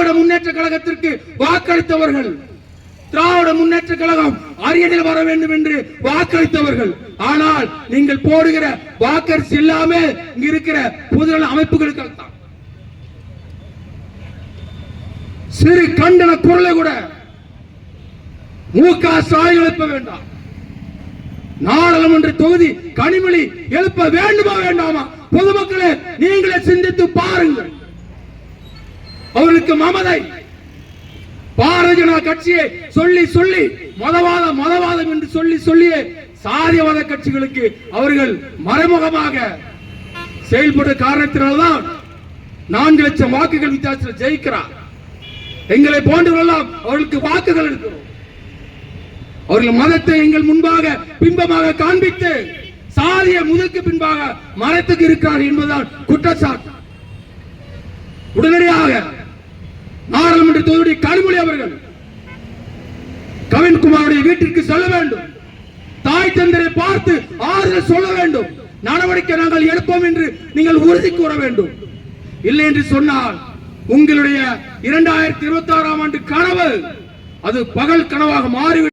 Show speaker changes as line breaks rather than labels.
திராவிட முன்னேற்ற கழகத்திற்கு வாக்களித்தவர்கள். திராவிட முன்னேற்ற கழகம் அரியணையில் வர வேண்டும் என்று வாக்களித்தவர்கள். ஆனால் நீங்கள் போடுகிற வாக்கரிசி எல்லாமே இங்க இருக்கிற பொதுநல அமைப்புகளுக்கு தான். சிறு கண்டன குரலை கூட மு க ஸ்டாலின் எழுப்ப வேண்டாம். நாடாளுமன்ற தொகுதி கனிமொழி எழுப்ப வேண்டுமா வேண்டாமா? பொதுமக்களே நீங்களே சிந்தித்து பாருங்கள். அவர்களுக்கு மமதை. பாரதிய ஜனதா கட்சியை சொல்லி சொல்லி மதவாதம் மதவாதம் என்று சொல்லி சொல்லியே சாதியவாத கட்சிகளுக்கு அவர்கள் மறைமுகமாக செயல்பட்ட காரணத்தினால்தான் நான்கு லட்சம் வாக்குகள் வித்தியாசத்தில் ஜெயிக்கிறார். எங்களை போன்றவரெல்லாம் அவர்களுக்கு வாக்குகள் இருக்கிறோம். அவர்கள் மதத்தை எங்கள் முன்பாக பிம்பமாக காண்பித்து சாதிய முதற்கு பின்பாக மரத்துக்கு இருக்கிறார் என்பதுதான் குற்றச்சாட்டு உடனடியாக நாடாளுமன்ற தொகுதி கனிமொழி அவர்கள். கவின்குமாருடைய வீட்டிற்கு செல்ல வேண்டும். தாய் தந்தரை பார்த்து ஆறுதல் சொல்ல வேண்டும். நடவடிக்கை நாங்கள் எடுப்போம் என்று நீங்கள் உறுதி கூற வேண்டும். இல்லை என்று சொன்னால் உங்களுடைய இரண்டாயிரத்தி இருபத்தி ஆறாம் ஆண்டு கனவு அது பகல் கனவாக மாறிவிடும்.